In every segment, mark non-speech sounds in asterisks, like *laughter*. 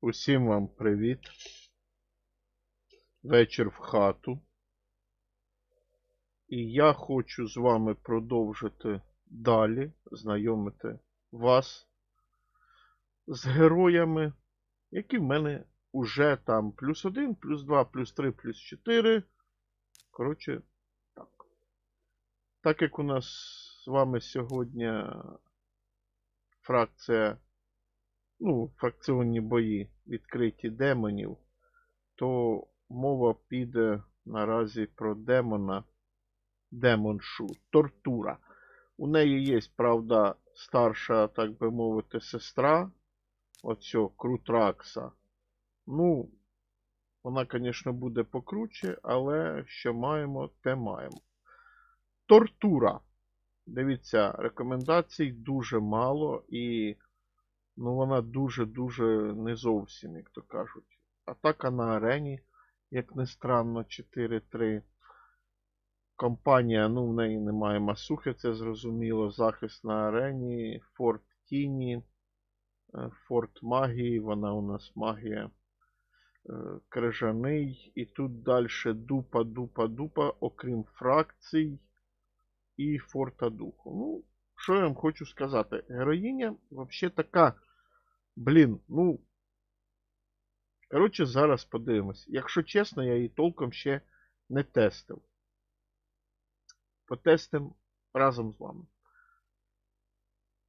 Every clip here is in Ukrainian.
Усім вам привіт. Вечір в хату. І я хочу з вами продовжити далі знайомити вас з героями, які в мене уже там плюс 1, плюс 2, плюс 3, плюс 4. Коротше, так. Так як у нас з вами сьогодні фракція ну, фракціонні бої відкриті демонів, то мова піде наразі про демона демоншу Тортура. У неї є, правда, старша, так би мовити, сестра оцього Крутракса. Ну, вона, звісно, буде покруче, але що маємо, те маємо. Тортура. Дивіться, рекомендацій дуже мало і ну вона дуже-дуже не зовсім, як то кажуть. Атака на арені, як не странно, 4-3. Компанія, ну, в неї немає масухи, це зрозуміло. Захист на арені, Форт Тіні, е, Форт Магії, вона у нас магія. е, Крижаний. І тут далі дупа, дупа, дупа, окрім фракцій і Форта Духу. Ну, що я вам хочу сказати? Героїня взагалі така. Блін, ну. Коротше, зараз подивимось. Якщо чесно, я її толком ще не тестив. Потестим разом з вами.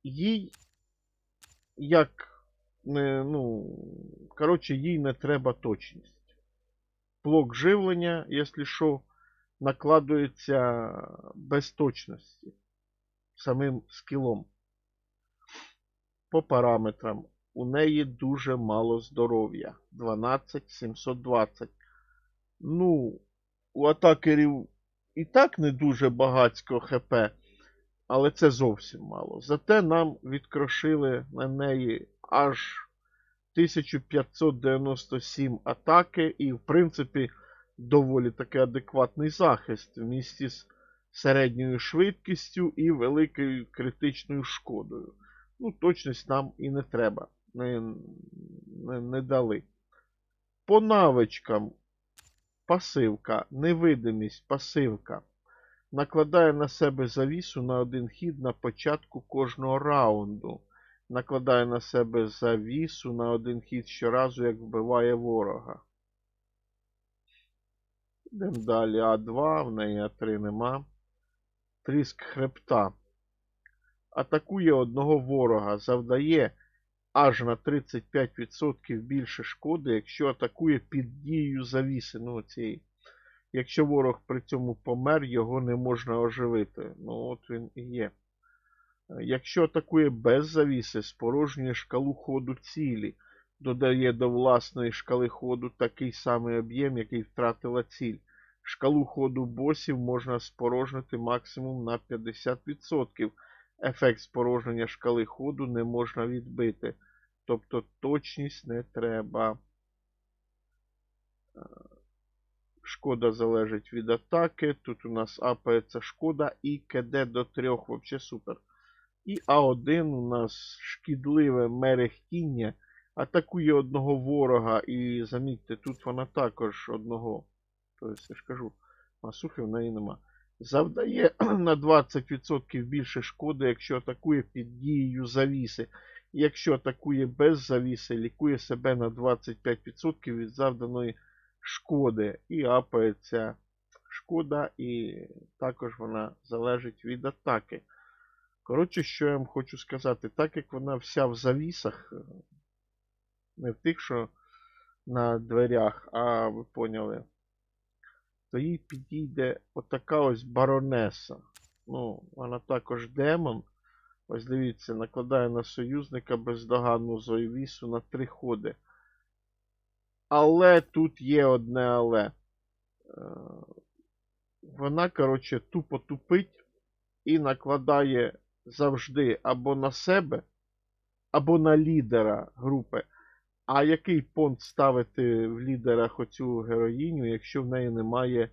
Їй. Як. Не, ну. Коротше, їй не треба точність. Блок живлення, якщо що, накладується без точності. Самим скілом. По параметрам у неї дуже мало здоров'я. 12 720. Ну, у атакерів і так не дуже багатсько ХП, але це зовсім мало. Зате нам відкрошили на неї аж 1597 атаки, і, в принципі, доволі таки адекватний захист в місті з середньою швидкістю і великою критичною шкодою. Ну, точність нам і не треба. Не, не, не дали. По навичкам пасивка, невидимість, пасивка. Накладає на себе завісу на один хід на початку кожного раунду. Накладає на себе завісу на один хід щоразу, як вбиває ворога. Йдемо далі. А2, в неї А3 нема. Тріск хребта. Атакує одного ворога. Завдає аж на 35% більше шкоди, якщо атакує під дією завіси. Ну, цієї. Якщо ворог при цьому помер, його не можна оживити. Ну, от він і є. Якщо атакує без завіси, спорожнює шкалу ходу цілі. Додає до власної шкали ходу такий самий об'єм, який втратила ціль. Шкалу ходу босів можна спорожнити максимум на 50%. Ефект спорожнення шкали ходу не можна відбити. Тобто точність не треба. Шкода залежить від атаки. Тут у нас апається шкода і КД до 3. Взагалі супер. І А1 у нас шкідливе мерехтіння. Атакує одного ворога. І замітьте, тут вона також одного. Тобто, я ж кажу, масухи в неї нема. Завдає *clears throat* на 20% більше шкоди, якщо атакує під дією завіси. Якщо атакує без завіси, лікує себе на 25% від завданої шкоди. І апається шкода, і також вона залежить від атаки. Коротше, що я вам хочу сказати, так як вона вся в завісах, не в тих, що на дверях, а ви поняли, то їй підійде отака ось баронеса. Ну, вона також демон. Ось дивіться, накладає на союзника бездоганну завісу на три ходи. Але тут є одне але. Е, Вона, коротше, тупо тупить і накладає завжди або на себе, або на лідера групи. А який понт ставити в лідерах оцю героїню, якщо в неї немає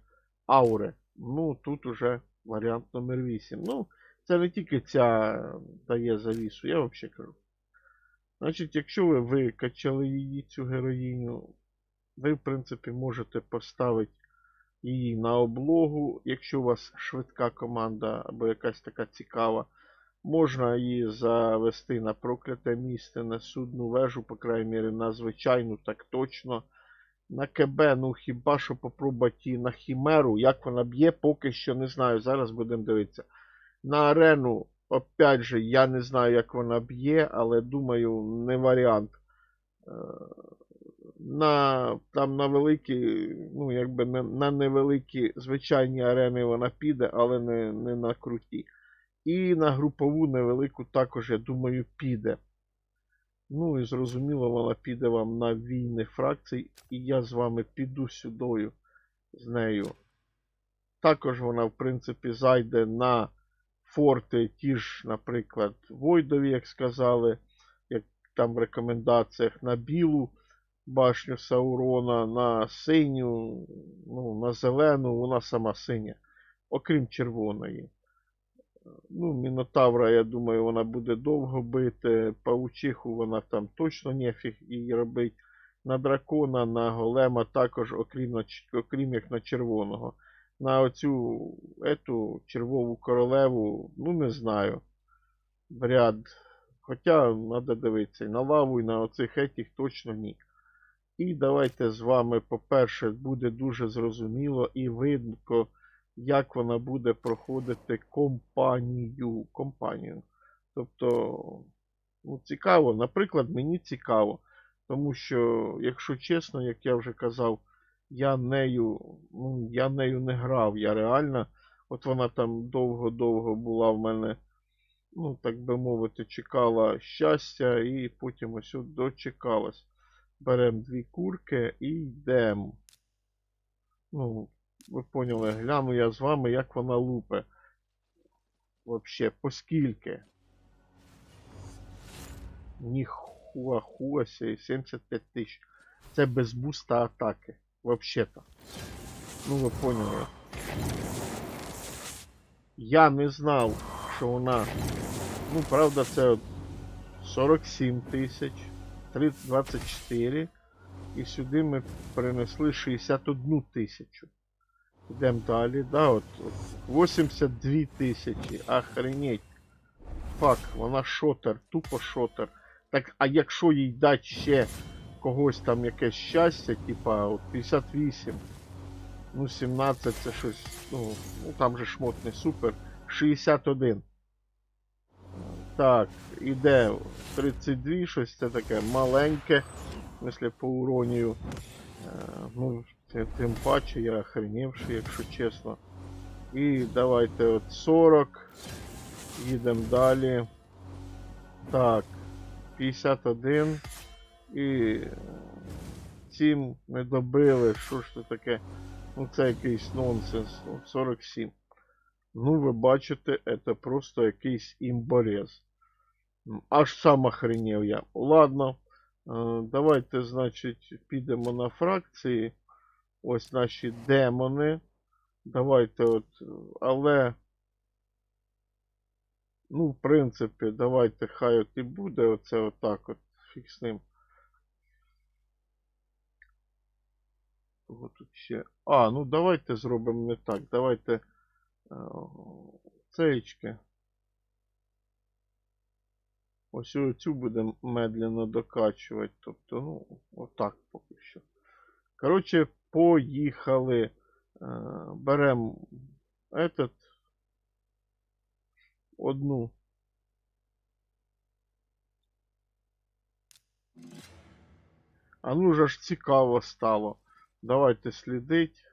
аури? Ну, тут уже варіант номер 8. Ну, це не тільки ця дає завісу, я взагалі кажу. Значить, якщо ви викачали її, цю героїню, ви, в принципі, можете поставити її на облогу. Якщо у вас швидка команда або якась така цікава, можна її завести на прокляте місце, на судну вежу, по крайній мірі, на звичайну, так точно. На КБ, ну хіба що попробувати на Хімеру. Як вона б'є, поки що не знаю. Зараз будемо дивитися. На арену, опять же, я не знаю, як вона б'є, але думаю, не варіант. Е, На, там на великі, ну, якби не, на невеликі звичайні арени вона піде, але не, не на круті. І на групову невелику також, я думаю, піде. Ну і зрозуміло, вона піде вам на війни фракцій, і я з вами піду сюдою з нею. Також вона, в принципі, зайде на форти, ті ж, наприклад, Войдові, як сказали, як там в рекомендаціях, на білу башню Саурона, на синю, ну, на зелену, вона сама синя, окрім червоної. Ну, Мінотавра, я думаю, вона буде довго бити. Паучиху вона там точно нефіг її робить. На дракона, на голема також, окрім, окрім як на червоного. На оцю ету червову королеву, ну не знаю. Вряд. Хоча треба дивитися. На лаву, і на оцих етіх точно ні. І давайте з вами, по-перше, буде дуже зрозуміло і видно, як вона буде проходити компанію. компанію. Тобто, ну, цікаво, наприклад, мені цікаво. Тому що, якщо чесно, як я вже казав, я нею, ну, я нею не грав. Я реально, от вона там довго-довго була в мене, ну, так би мовити, чекала щастя, і потім ось от дочекалась. Беремо дві курки і йдемо. Ну, ви поняли, гляну я з вами, як вона лупе. Вообще, поскільки? Ніхуа хуася і 75 тисяч. Це без буста атаки. Вообще-то. Ну ви поняли. Я не знав, що вона. Ну, правда, це 47 тисяч, 24. І сюди ми принесли 61 тисячу. Йдемо далі. Да, от, от 82 тисячі. Охренеть. Фак, вона шотер, тупо шотер. Так, а якщо їй дати ще когось там якесь щастя, типа от 58, ну 17 це щось, ну, ну там же шмот не супер. 61. Так, іде 32, щось це таке маленьке. Смысле по уронію. Е, ну, тим паче я охренівший, якщо чесно. І давайте от 40. Їдемо далі. Так. 51. І 7 не добили. Що ж це таке? Ну це якийсь нонсенс. Ну, 47. Ну, ви бачите, це просто якийсь імборез. Аж сам охренів я. Ладно. Е, Давайте, значить, підемо на фракції. Ось наші демони. Давайте от. Але. Ну, в принципі, давайте хай от і буде оце отак от. Фіг Кого тут ще? А, ну давайте зробимо не так. Давайте. е, Цеєчки. Ось цю будемо медленно докачувати. Тобто, ну, отак поки що. Коротше, поїхали. Е, Беремо этот. Одну. А ну ж цікаво стало. Давайте слідить.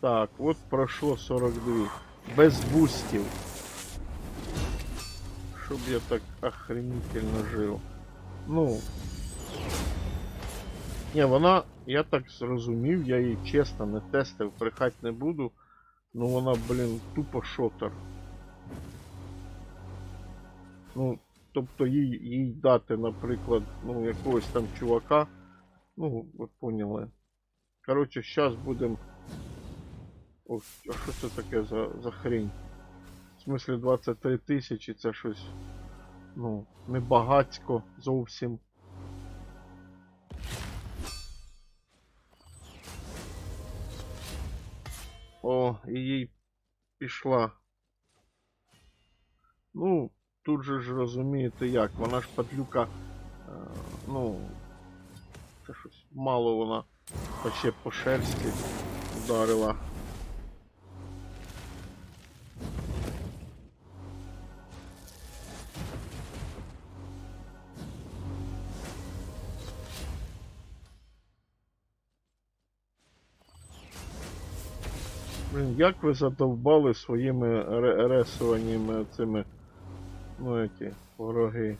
Так, от пройшло 42. Без бустів. Щоб я так охренительно жив. Ну. Ні, вона, я так зрозумів, я її чесно не тестив, брехати не буду. Ну вона, блін, тупо шотер. Ну, тобто їй, їй дати, наприклад, ну, якогось там чувака. Ну, ви поняли. Коротше, зараз будемо. Ох, а що це таке за, за хрень? В смислі 23 тисячі, це щось. Ну, не багацько зовсім. О, і їй пішла. Ну, тут же ж розумієте як, вона ж падлюка, е, ну, це щось мало вона ще по шерсті вдарила. Блін, як ви задовбали своїми ре- ресуваннями цими, ну, эти, вороги.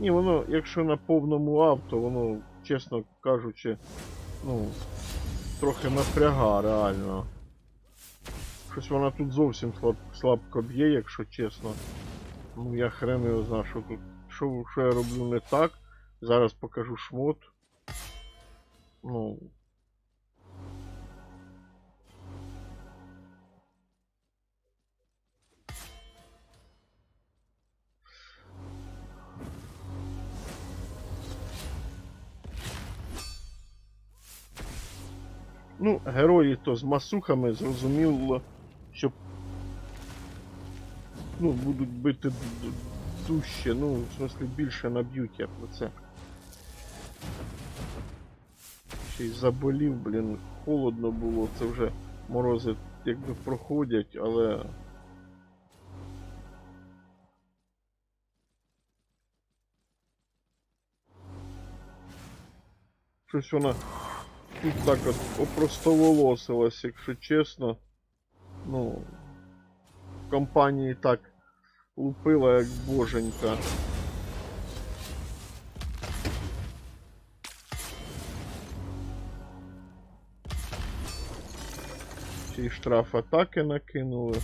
Ні, воно, якщо на повному авто, воно, чесно кажучи, ну, трохи напряга реально. Щось вона тут зовсім слаб, слабко б'є, якщо чесно. Ну, я хрен його знаю, що тут. Що, що я роблю не так. Зараз покажу шмот. Ну, Ну, герої то з масухами зрозуміло, що ну, будуть бити дужче, ну, в смислі більше наб'ють я про це. Ще й заболів, блін, холодно було, це вже морози якби проходять, але. Щось вона тут так от опростоволосилась, якщо чесно. Ну, в компанії так лупила як боженька. Й штраф атаки накинули.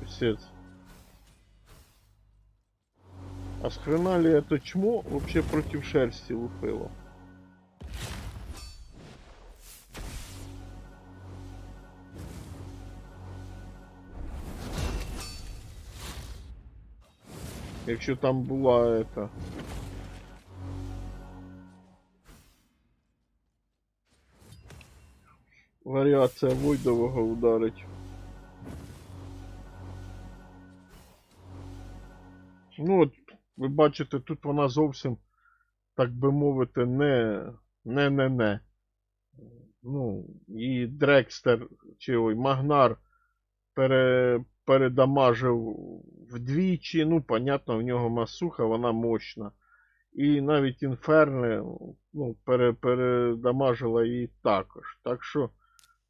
Писец. А с хрена ли это чмо вообще против шерсти лупило? Якщо там була это. Варіація Войдового ударить. Ну от, ви бачите, тут вона зовсім, так би мовити, не не не не. Ну, і Дрекстер, чи ой, Магнар пере, передамажив вдвічі. Ну, понятно, в нього масуха, вона мощна. І навіть Інферне ну, пере, передамажила її також. Так що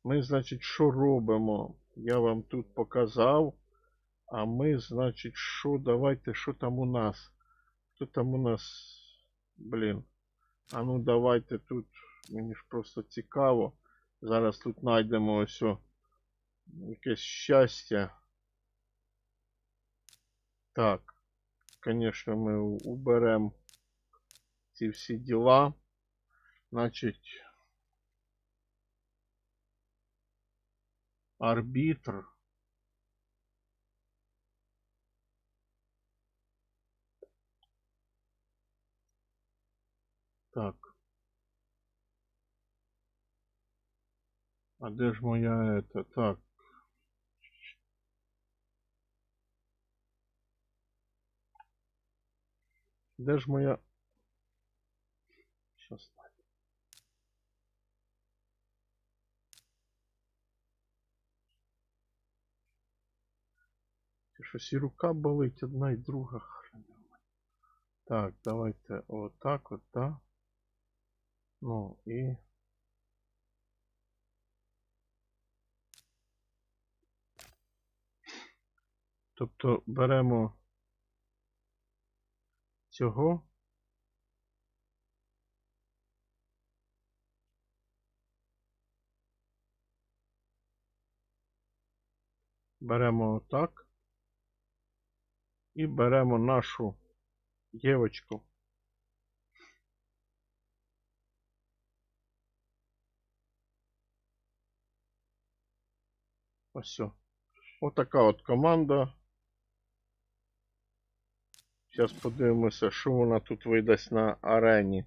ми, значить, що робимо? Я вам тут показав. А ми, значить, що? Давайте, що там у нас? Що там у нас? Блін. А ну давайте тут. Мені ж просто цікаво. Зараз тут знайдемо ось о, якесь щастя. Так. Звісно, ми уберемо ці всі діла. Значить. Арбітр. Так. А де ж моя это? Так. Де ж моя... Чи Щось і рука болить одна і друга. Так, давайте отак от, да. Ну і. Тобто беремо цього. Беремо отак. І беремо нашу дівочку. Ось. о. Отака от команда. Зараз подивимося, що вона тут видасть на арені,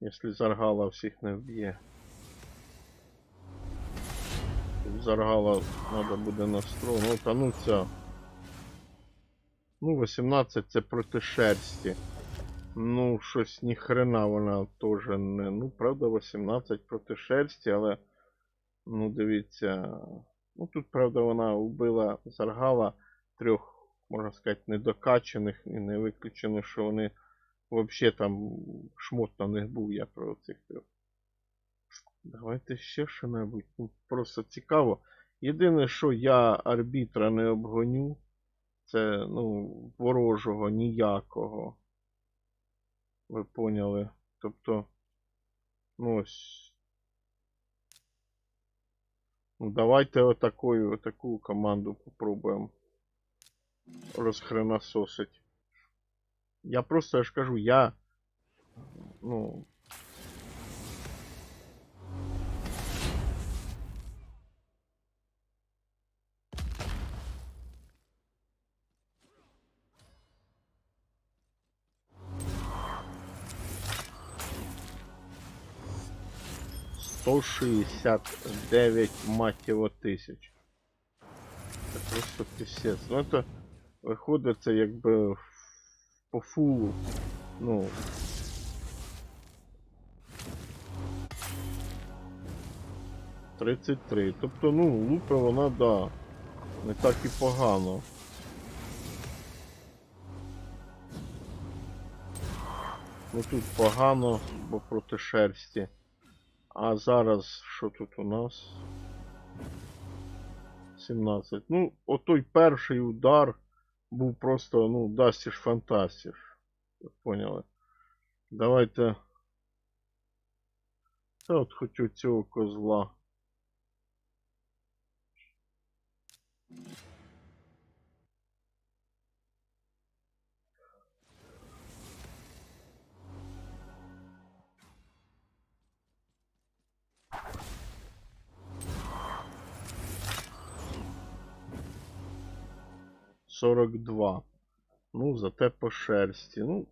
якщо Заргала всіх не вб'є. Заргала треба буде настроїти. Ну, та ну ця. Ну, 18 це проти шерсті. Ну, щось ніхрена вона теж не. Ну, правда, 18 проти шерсті, але. Ну, дивіться. Ну, тут, правда, вона вбила Заргала трьох, можна сказати, недокачаних і не виключено, що вони взагалі там шмот на них був, я про цих трьох. Давайте ще що-небудь. Ну, просто цікаво. Єдине, що я арбітра не обгоню, це, ну, ворожого ніякого. Ви поняли? Тобто, ну ось. Ну, давайте вот такую команду попробуем расхренососить. Я просто я же скажу, я. Ну. Сто шістдесят дев'ять мать його тисяч. Це просто пісець. Ну це виходить це якби по фулу. Ну. Тридцять три. Тобто, ну, лупи вона, да. Не так і погано. Ну тут погано, бо проти шерсті. А зараз що тут у нас? 17. Ну, отой перший удар був просто, ну, дастіш фантастіш. Поняли? Давайте. Та от хоч у цього козла. Сорок два. Ну, зате по шерсті. Ну.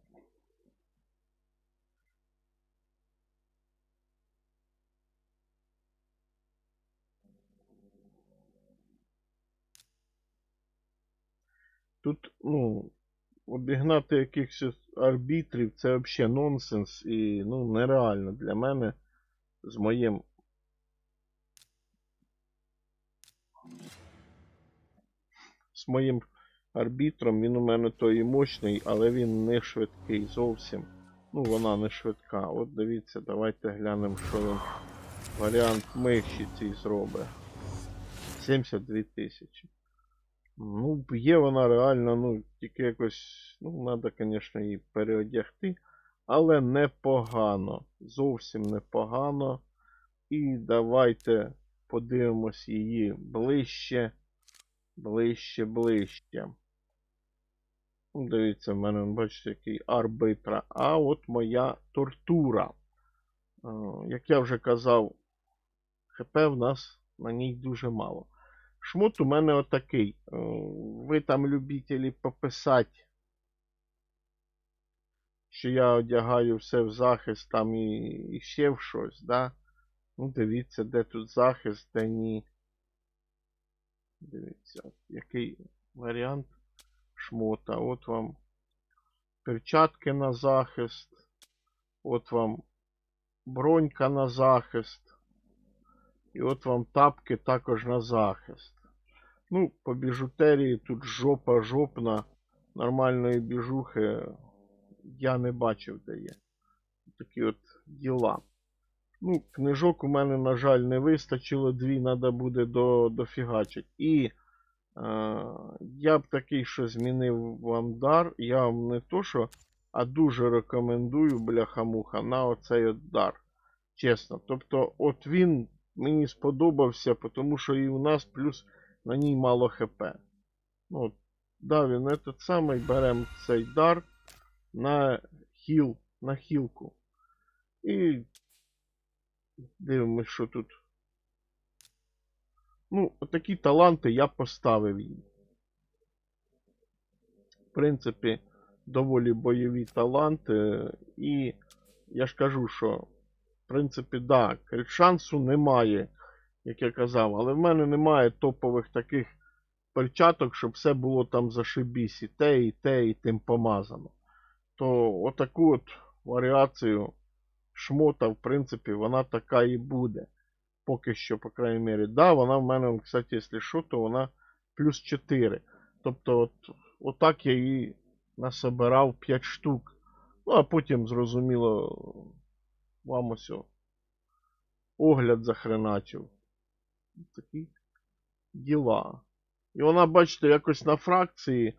Тут, ну, обігнати якихось арбітрів це взагалі нонсенс і ну, нереально для мене з моїм. З моїм арбітром він у мене той і мощний, але він не швидкий зовсім. Ну, вона не швидка. От дивіться, давайте глянемо, що він варіант миші цій зробить. 72 тисячі. Ну, б'є вона реально, ну, тільки якось, ну, треба, звісно, її переодягти, але непогано. Зовсім непогано. І давайте подивимось її ближче, ближче, ближче. Дивіться, в мене, бачите, який арбитра. А от моя тортура. Е, Як я вже казав, ХП в нас на ній дуже мало. Шмот у мене отакий. Е, Ви там любителі пописати, що я одягаю все в захист там і, і ще в щось, да? Ну, дивіться, де тут захист, де ні. Дивіться, який варіант шмота. От вам перчатки на захист. От вам бронька на захист. І от вам тапки також на захист. Ну, по біжутерії тут жопа жопна. Нормальної біжухи я не бачив, де є. Такі от діла. Ну, книжок у мене, на жаль, не вистачило. Дві треба буде до, дофігачить. І я б такий, що змінив вам дар. Я вам не то, що, а дуже рекомендую, бляха-муха, на оцей от дар. Чесно. Тобто, от він мені сподобався, тому що і у нас плюс на ній мало хп. Ну, да, він этот самий беремо цей дар на хіл, на хілку. І дивимось, що тут. Ну, такі таланти я поставив їй. В принципі, доволі бойові таланти. І я ж кажу, що, в принципі, да, шансу немає, як я казав, але в мене немає топових таких перчаток, щоб все було там зашибісь, і те, і те, і тим помазано. То отаку от варіацію шмота, в принципі, вона така і буде. Поки що, по крайній мірі. Да, вона в мене, кстати, якщо що, то вона плюс 4. Тобто, от, отак я її насобирав 5 штук. Ну, а потім, зрозуміло, вам ось огляд захреначив. Такі діла. І вона, бачите, якось на фракції.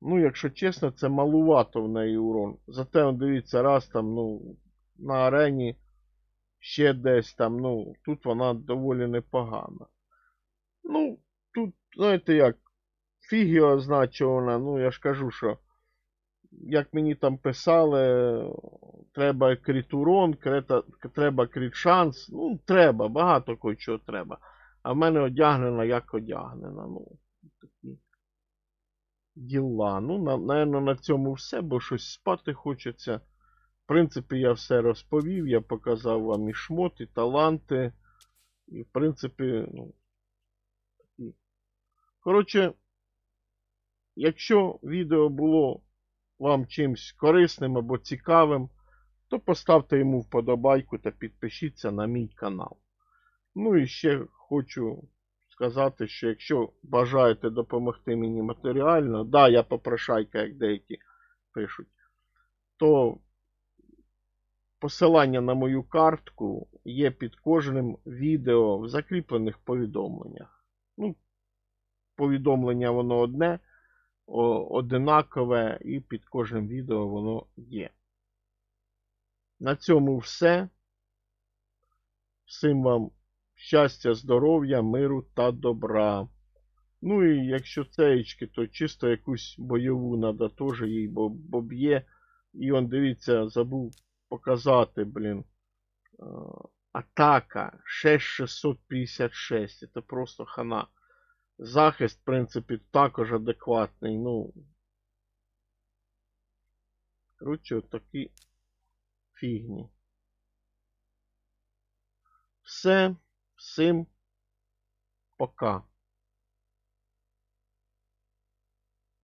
Ну, якщо чесно, це малувато в неї урон. Зате, дивіться, раз там, ну, на арені ще десь там, ну, тут вона доволі непогана. Ну, тут, знаєте як, фіг його знає, чого вона, ну, я ж кажу, що як мені там писали, треба кріт урон, крета, треба кріт шанс. Ну, треба, багато кого треба. А в мене одягнена як одягнена. Ну, такі діла. Ну, на, наверно, на цьому все, бо щось спати хочеться. Принципі, я все розповів, я показав вам і шмот, і таланти. І, в принципі, ну. такі. Коротше, якщо відео було вам чимось корисним або цікавим, то поставте йому вподобайку та підпишіться на мій канал. Ну і ще хочу сказати, що якщо бажаєте допомогти мені матеріально, да, я попрошайка, як деякі пишуть, то посилання на мою картку є під кожним відео в закріплених повідомленнях. Ну, повідомлення воно одне, одинакове, і під кожним відео воно є. На цьому все. Всім вам щастя, здоров'я, миру та добра. Ну і якщо цеєчки, то чисто якусь бойову надо теж їй, бо б'є. І он, дивіться, забув показати, блін. Е, Атака 6656. Це просто хана. Захист, в принципі, також адекватний. Ну. Коротше, отакі фігні. Все. Всім пока.